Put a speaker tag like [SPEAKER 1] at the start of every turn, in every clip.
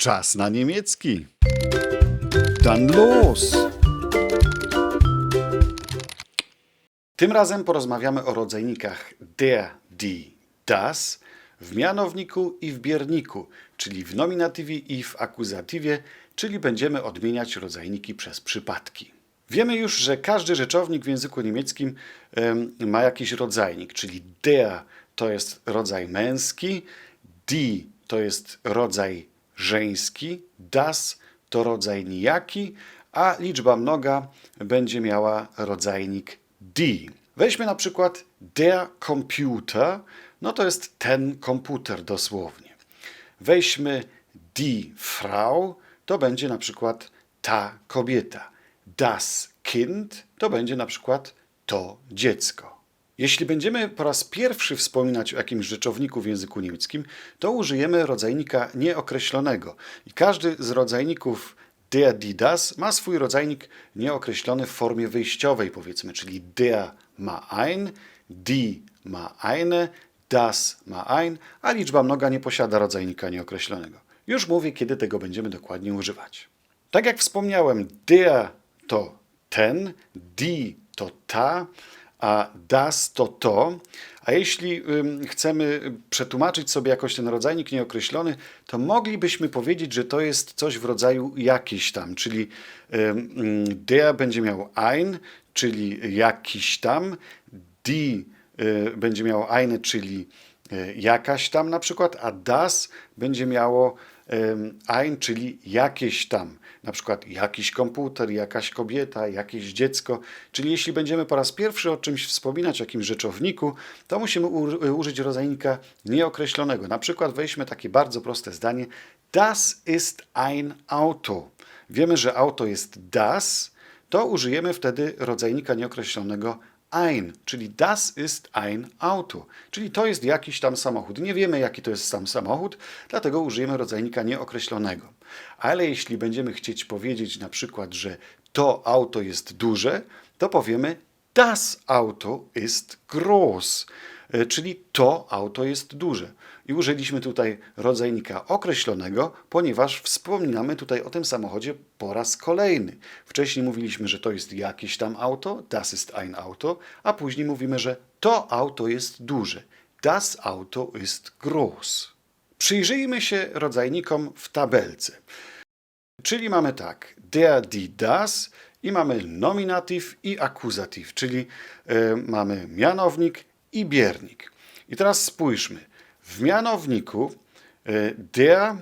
[SPEAKER 1] Czas na niemiecki. Dann los! Tym razem porozmawiamy o rodzajnikach der, die, das w mianowniku i w bierniku, czyli w nominatywie i w akuzatywie, czyli będziemy odmieniać rodzajniki przez przypadki. Wiemy już, że każdy rzeczownik w języku niemieckim em, ma jakiś rodzajnik, czyli der to jest rodzaj męski, die to jest rodzaj żeński, das to rodzaj nijaki, a liczba mnoga będzie miała rodzajnik die. Weźmy na przykład der Computer, no to jest ten komputer dosłownie. Weźmy die Frau, to będzie na przykład ta kobieta. Das Kind to będzie na przykład to dziecko. Jeśli będziemy po raz pierwszy wspominać o jakimś rzeczowniku w języku niemieckim, to użyjemy rodzajnika nieokreślonego. I każdy z rodzajników der, die, das ma swój rodzajnik nieokreślony w formie wyjściowej, powiedzmy, czyli der ma ein, die ma eine, das ma ein, a liczba mnoga nie posiada rodzajnika nieokreślonego. Już mówię, kiedy tego będziemy dokładnie używać. Tak jak wspomniałem, der to ten, die to ta, a das to to. A jeśli chcemy przetłumaczyć sobie jakoś ten rodzajnik nieokreślony, to moglibyśmy powiedzieć, że to jest coś w rodzaju jakiś tam, czyli der będzie miał ein, czyli jakiś tam, die y, będzie miało eine, czyli y, jakaś tam na przykład, a das będzie miało ein, czyli jakieś tam, na przykład jakiś komputer, jakaś kobieta, jakieś dziecko. Czyli jeśli będziemy po raz pierwszy o czymś wspominać, o jakimś rzeczowniku, to musimy u- użyć rodzajnika nieokreślonego. Na przykład weźmy takie bardzo proste zdanie: Das ist ein Auto. Wiemy, że auto jest das, to użyjemy wtedy rodzajnika nieokreślonego ein, czyli das ist ein Auto, czyli to jest jakiś tam samochód. Nie wiemy, jaki to jest sam samochód, dlatego użyjemy rodzajnika nieokreślonego. Ale jeśli będziemy chcieć powiedzieć na przykład, że to auto jest duże, to powiemy das Auto ist groß, czyli to auto jest duże. I użyliśmy tutaj rodzajnika określonego, ponieważ wspominamy tutaj o tym samochodzie po raz kolejny. Wcześniej mówiliśmy, że to jest jakieś tam auto, das ist ein Auto, a później mówimy, że to auto jest duże. Das Auto ist groß. Przyjrzyjmy się rodzajnikom w tabelce. Czyli mamy tak, der, die, das i mamy nominatyw i akuzatyw, czyli e, mamy mianownik i biernik. I teraz spójrzmy. W mianowniku e, der,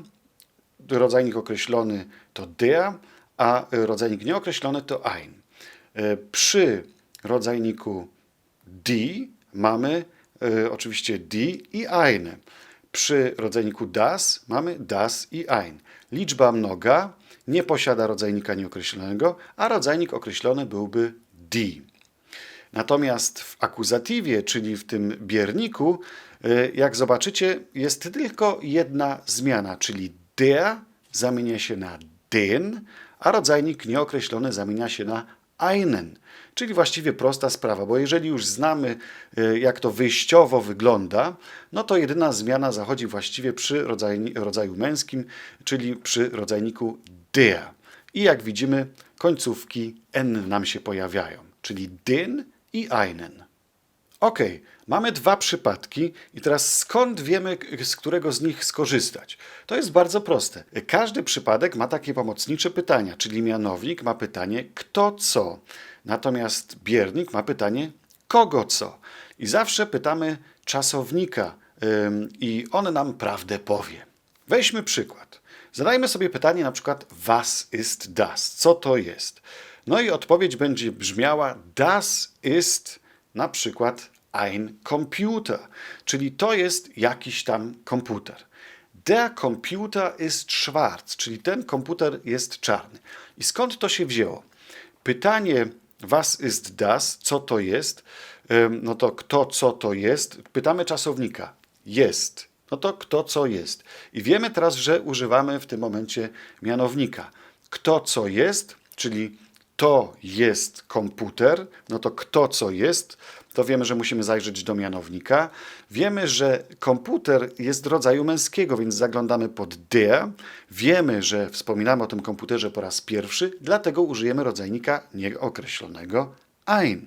[SPEAKER 1] rodzajnik określony to der, a rodzajnik nieokreślony to ein. E, Przy rodzajniku die mamy e, oczywiście die i eine. Przy rodzajniku das mamy das i ein. Liczba mnoga nie posiada rodzajnika nieokreślonego, a rodzajnik określony byłby die. Natomiast w akuzatywie, czyli w tym bierniku, y, jak zobaczycie, jest tylko jedna zmiana, czyli der zamienia się na den, a rodzajnik nieokreślony zamienia się na einen. Czyli właściwie prosta sprawa, bo jeżeli już znamy, y, jak to wyjściowo wygląda, no to jedyna zmiana zachodzi właściwie przy rodzaju męskim, czyli przy rodzajniku der. I jak widzimy, końcówki n nam się pojawiają, czyli den i einen. Ok, mamy dwa przypadki i teraz skąd wiemy, z którego z nich skorzystać? To jest bardzo proste. Każdy przypadek ma takie pomocnicze pytania, czyli mianownik ma pytanie kto co, natomiast biernik ma pytanie kogo co. I zawsze pytamy czasownika i on nam prawdę powie. Weźmy przykład. Zadajmy sobie pytanie na przykład was ist das? Co to jest? No i odpowiedź będzie brzmiała das ist na przykład ein Computer, czyli to jest jakiś tam komputer. Der Computer ist schwarz, czyli ten komputer jest czarny. I skąd to się wzięło? Pytanie was ist das? Co to jest? No to kto co to jest? Pytamy czasownika. Jest. No to kto co jest. I wiemy teraz, że używamy w tym momencie mianownika. Kto co jest, czyli to jest komputer, no to kto co jest, to wiemy, że musimy zajrzeć do mianownika. Wiemy, że komputer jest rodzaju męskiego, więc zaglądamy pod der. Wiemy, że wspominamy o tym komputerze po raz pierwszy, dlatego użyjemy rodzajnika nieokreślonego ein,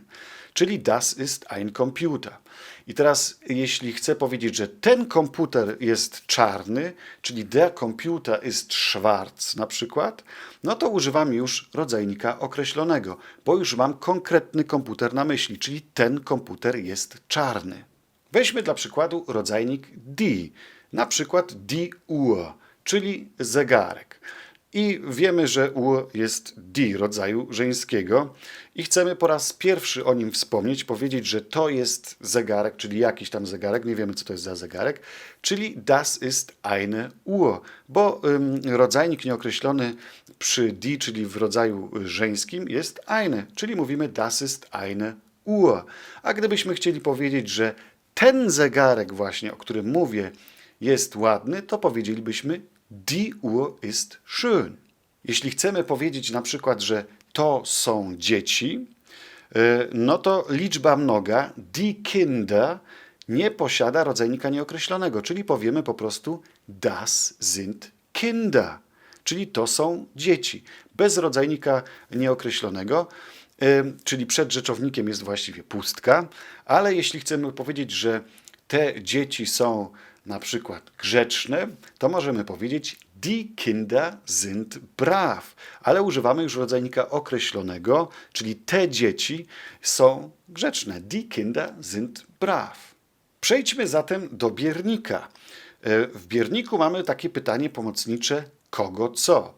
[SPEAKER 1] czyli das ist ein Computer. I teraz, jeśli chcę powiedzieć, że ten komputer jest czarny, czyli der Computer ist schwarz na przykład, no to używam już rodzajnika określonego, bo już mam konkretny komputer na myśli, czyli ten komputer jest czarny. Weźmy dla przykładu rodzajnik die, na przykład die Uhr, czyli zegarek. I wiemy, że U jest D rodzaju żeńskiego i chcemy po raz pierwszy o nim wspomnieć, powiedzieć, że to jest zegarek, czyli jakiś tam zegarek, nie wiemy co to jest za zegarek, czyli das ist eine Uhr, bo ym, rodzajnik nieokreślony przy D, czyli w rodzaju żeńskim jest eine, czyli mówimy das ist eine Uhr. A gdybyśmy chcieli powiedzieć, że ten zegarek właśnie, o którym mówię, jest ładny, to powiedzielibyśmy Die Uhr ist schön. Jeśli chcemy powiedzieć na przykład, że to są dzieci, y, no to liczba mnoga die Kinder nie posiada rodzajnika nieokreślonego, czyli powiemy po prostu das sind Kinder, czyli to są dzieci. Bez rodzajnika nieokreślonego, y, czyli przed rzeczownikiem jest właściwie pustka, ale jeśli chcemy powiedzieć, że te dzieci są na przykład grzeczne, to możemy powiedzieć Die Kinder sind brav, ale używamy już rodzajnika określonego, czyli te dzieci są grzeczne. Die Kinder sind brav. Przejdźmy zatem do biernika. E, W bierniku mamy takie pytanie pomocnicze kogo co.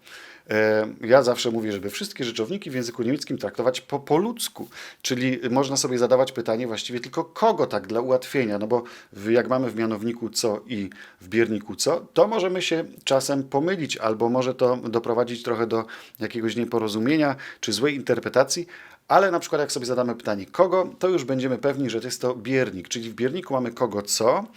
[SPEAKER 1] E, Ja zawsze mówię, żeby wszystkie rzeczowniki w języku niemieckim traktować po, po ludzku, czyli można sobie zadawać pytanie właściwie tylko kogo tak dla ułatwienia, no bo jak mamy w mianowniku co i w bierniku co, to możemy się czasem pomylić albo może to doprowadzić trochę do jakiegoś nieporozumienia czy złej interpretacji, ale na przykład jak sobie zadamy pytanie kogo, to już będziemy pewni, że to jest to biernik, czyli w bierniku mamy kogo co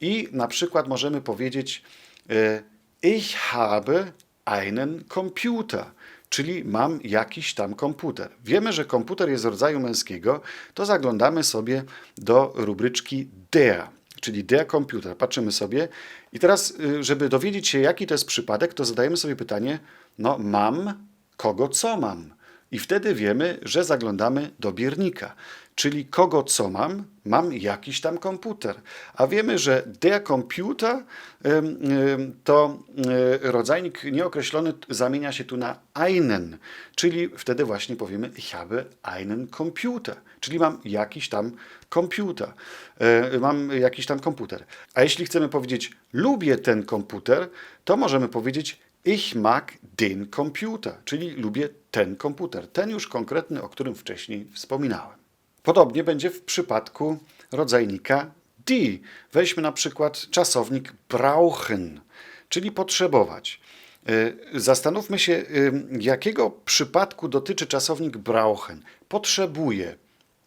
[SPEAKER 1] i na przykład możemy powiedzieć e, ich habe einen Computer, czyli mam jakiś tam komputer. Wiemy, że komputer jest rodzaju męskiego, to zaglądamy sobie do rubryczki der, czyli der Computer. Patrzymy sobie i teraz, y, żeby dowiedzieć się, jaki to jest przypadek, to zadajemy sobie pytanie, no mam, kogo co mam? I wtedy wiemy, że zaglądamy do biernika. Czyli kogo co mam? Mam jakiś tam komputer. A wiemy, że der Computer to y, rodzajnik nieokreślony zamienia się tu na einen. Czyli wtedy właśnie powiemy ich habe einen Computer. Czyli mam jakiś tam komputer. Y, mam jakiś tam komputer. A jeśli chcemy powiedzieć lubię ten komputer, to możemy powiedzieć ich mag den Computer, czyli lubię ten komputer. Ten już konkretny, o którym wcześniej wspominałem. Podobnie będzie w przypadku rodzajnika die. Weźmy na przykład czasownik brauchen, czyli potrzebować. Y, Zastanówmy się, y, jakiego przypadku dotyczy czasownik brauchen. Potrzebuje.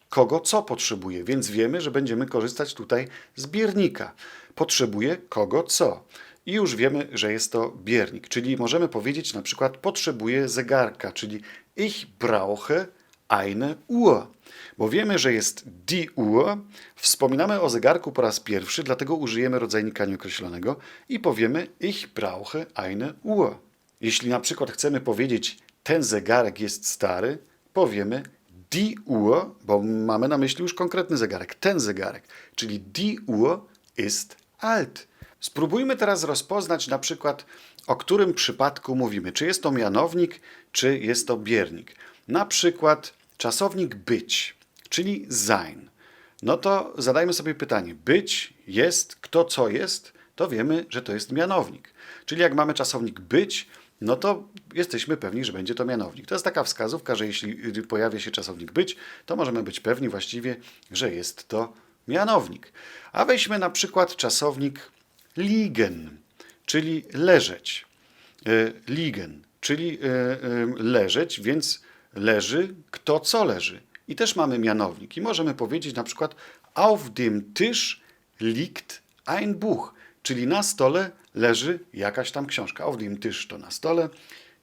[SPEAKER 1] Kogo co potrzebuje, więc wiemy, że będziemy korzystać tutaj z biernika. Potrzebuje kogo co. I już wiemy, że jest to biernik, czyli możemy powiedzieć na przykład potrzebuję zegarka, czyli ich brauche eine Uhr. Bo wiemy, że jest die Uhr, wspominamy o zegarku po raz pierwszy, dlatego użyjemy rodzajnika nieokreślonego i powiemy ich brauche eine Uhr. Jeśli na przykład chcemy powiedzieć ten zegarek jest stary, powiemy die Uhr, bo mamy na myśli już konkretny zegarek, ten zegarek, czyli die Uhr ist alt. Spróbujmy teraz rozpoznać na przykład, o którym przypadku mówimy. Czy jest to mianownik, czy jest to biernik. Na przykład czasownik być, czyli sein. No to zadajmy sobie pytanie. Być, jest, kto co jest, to wiemy, że to jest mianownik. Czyli jak mamy czasownik być, no to jesteśmy pewni, że będzie to mianownik. To jest taka wskazówka, że jeśli pojawia się czasownik być, to możemy być pewni właściwie, że jest to mianownik. A weźmy na przykład czasownik liegen, czyli leżeć. E, Liegen, czyli e, leżeć, więc leży kto co leży. I też mamy mianownik. I możemy powiedzieć na przykład auf dem Tisch liegt ein Buch, czyli na stole leży jakaś tam książka. Auf dem Tisch to na stole,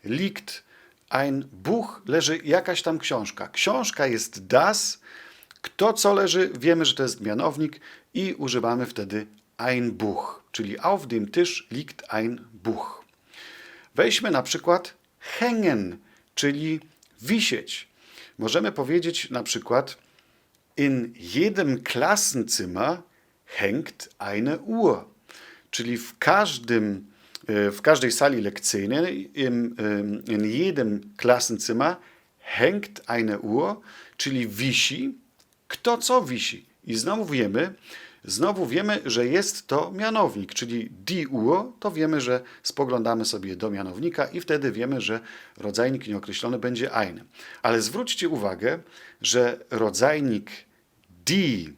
[SPEAKER 1] liegt ein Buch leży jakaś tam książka. Książka jest das. Kto co leży, wiemy, że to jest mianownik i używamy wtedy ein Buch, czyli auf dem Tisch liegt ein Buch. Weźmy na przykład hängen, czyli wisieć. Możemy powiedzieć na przykład in jedem Klassenzimmer hängt eine Uhr. Czyli w każdym, e, w każdej sali lekcyjnej, em, in jedem Klassenzimmer hängt eine Uhr, czyli wisi, kto co wisi. I znowu wiemy, znowu wiemy, że jest to mianownik, czyli die Uhr, to wiemy, że spoglądamy sobie do mianownika i wtedy wiemy, że rodzajnik nieokreślony będzie ein. Ale zwróćcie uwagę, że rodzajnik die,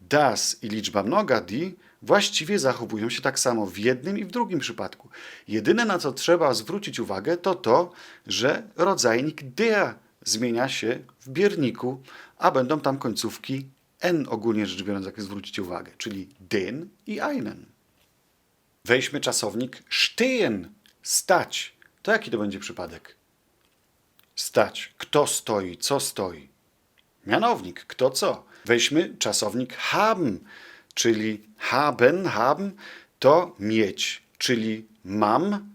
[SPEAKER 1] das i liczba mnoga die właściwie zachowują się tak samo w jednym i w drugim przypadku. Jedyne na co trzeba zwrócić uwagę to to, że rodzajnik der zmienia się w bierniku, a będą tam końcówki n ogólnie rzecz biorąc, jak zwrócicie uwagę, czyli den i einen. Weźmy czasownik stehen, stać. To jaki to będzie przypadek? Stać. Kto stoi, co stoi? Mianownik, kto co. Weźmy czasownik haben, czyli haben, haben to mieć, czyli mam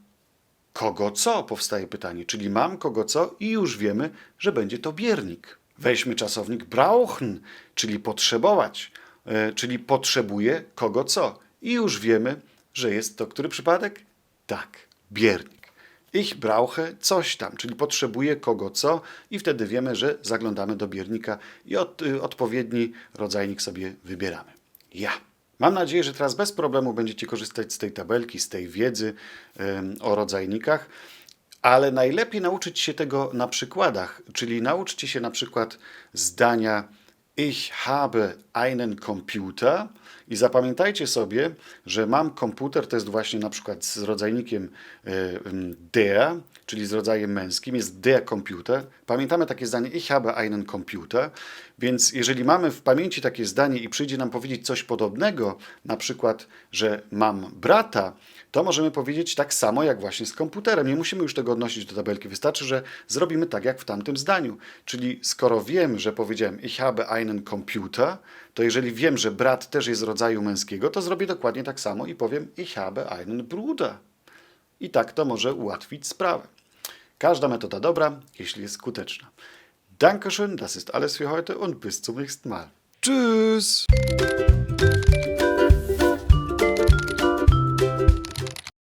[SPEAKER 1] kogo co, powstaje pytanie, czyli mam kogo co i już wiemy, że będzie to biernik. Weźmy czasownik brauchen, czyli potrzebować, e, czyli potrzebuję kogo co i już wiemy, że jest to który przypadek? Tak, biernik. Ich brauche coś tam, czyli potrzebuję kogo co i wtedy wiemy, że zaglądamy do biernika i od, y, odpowiedni rodzajnik sobie wybieramy. Ja. Mam nadzieję, że teraz bez problemu będziecie korzystać z tej tabelki, z tej wiedzy o rodzajnikach, ale najlepiej nauczyć się tego na przykładach, czyli nauczcie się na przykład zdania Ich habe einen Computer i zapamiętajcie sobie, że mam komputer, to jest właśnie na przykład z rodzajnikiem e, der, czyli z rodzajem męskim, jest der Computer. Pamiętamy takie zdanie Ich habe einen Computer, więc jeżeli mamy w pamięci takie zdanie i przyjdzie nam powiedzieć coś podobnego, na przykład, że mam brata, to możemy powiedzieć tak samo jak właśnie z komputerem. Nie musimy już tego odnosić do tabelki. Wystarczy, że zrobimy tak jak w tamtym zdaniu. Czyli skoro wiem, że powiedziałem ich habe einen Computer, to jeżeli wiem, że brat też jest z rodzaju męskiego, to zrobię dokładnie tak samo i powiem ich habe einen Bruder. I tak to może ułatwić sprawę. Każda metoda dobra, jeśli jest skuteczna. Dankeschön, das ist alles für heute und bis zum nächsten Mal.
[SPEAKER 2] Tschüss.